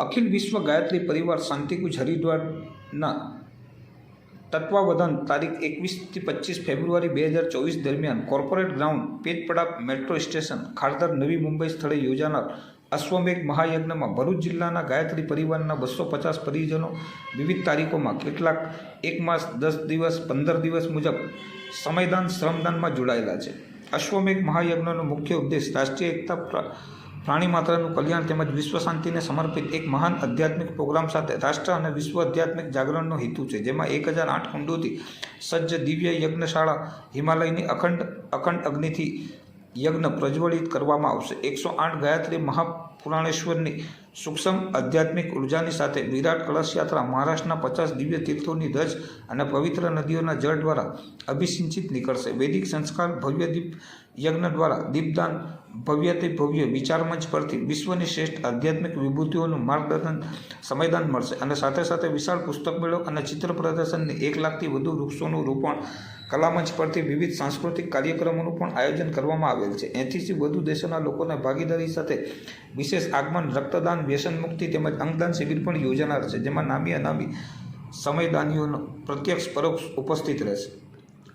અખિલ વિશ્વ ગાયત્રી પરિવાર શાંતિકુંજ હરિદ્વારના તત્વાવધાન તારીખ એકવીસથી પચીસ ફેબ્રુઆરી બે હજાર ચોવીસ દરમિયાન corporate ground Pethpada metro station Kharghar Navi Mumbai સ્થળે યોજાનાર અશ્વમેઘ મહાયજ્ઞમાં ભરૂચ જિલ્લાના ગાયત્રી પરિવારના બસો પચાસ પરિજનો વિવિધ તારીખોમાં કેટલાક એક માસ, દસ દિવસ, પંદર દિવસ મુજબ સમયદાન, શ્રમદાનમાં જોડાયેલા છે. અશ્વમેઘ મહાયજ્ઞનો મુખ્ય ઉદ્દેશ રાષ્ટ્રીય એકતા પ્રાણી માત્રનું કલ્યાણ તેમજ વિશ્વ શાંતિને સમર્પિત એક મહાન આધ્યાત્મિક પ્રોગ્રામ સાથે રાષ્ટ્ર અને વિશ્વ આધ્યાત્મિક જાગરણનો હેતુ છે, જેમાં એક હજાર આઠ કુંડોથી સજ્જ દિવ્ય યજ્ઞશાળા હિમાલયની અખંડ અખંડ અગ્નિથી યજ્ઞ પ્રજ્વલિત કરવામાં આવશે. એકસો આઠ ગાયત્રી મહાપુરાણેશ્વરની સૂક્ષ્મ આધ્યાત્મિક ઉર્જાની સાથે વિરાટ કળશ યાત્રા મહારાષ્ટ્રના પચાસ દિવ્ય તીર્થોની ધજ અને પવિત્ર નદીઓના જળ દ્વારા અભિસિંચિત નીકળશે. વૈદિક સંસ્કાર ભવ્ય દીપ યજ્ઞ દ્વારા દીપદાન ભવ્યથી ભવ્ય વિચાર મંચ પરથી વિશ્વની શ્રેષ્ઠ આધ્યાત્મિક વિભૂતિઓનું માર્ગદર્શન સમયદાન મળશે. અને સાથે સાથે વિશાળ પુસ્તક મેળો અને ચિત્ર પ્રદર્શનની એક લાખથી વધુ વૃક્ષોનું રોપણ કલામંચ પરથી વિવિધ સાંસ્કૃતિક કાર્યક્રમોનું પણ આયોજન કરવામાં આવેલ છે. એંથીથી વધુ દેશોના લોકોના ભાગીદારી સાથે વિશેષ આગમન, રક્તદાન, વ્યસન મુક્તિ તેમજ અંગદાન શિબિર પણ યોજાનાર છે, જેમાં નામી અનામી સમયદાનીઓનો પ્રત્યક્ષ પરોક્ષ ઉપસ્થિત રહેશે.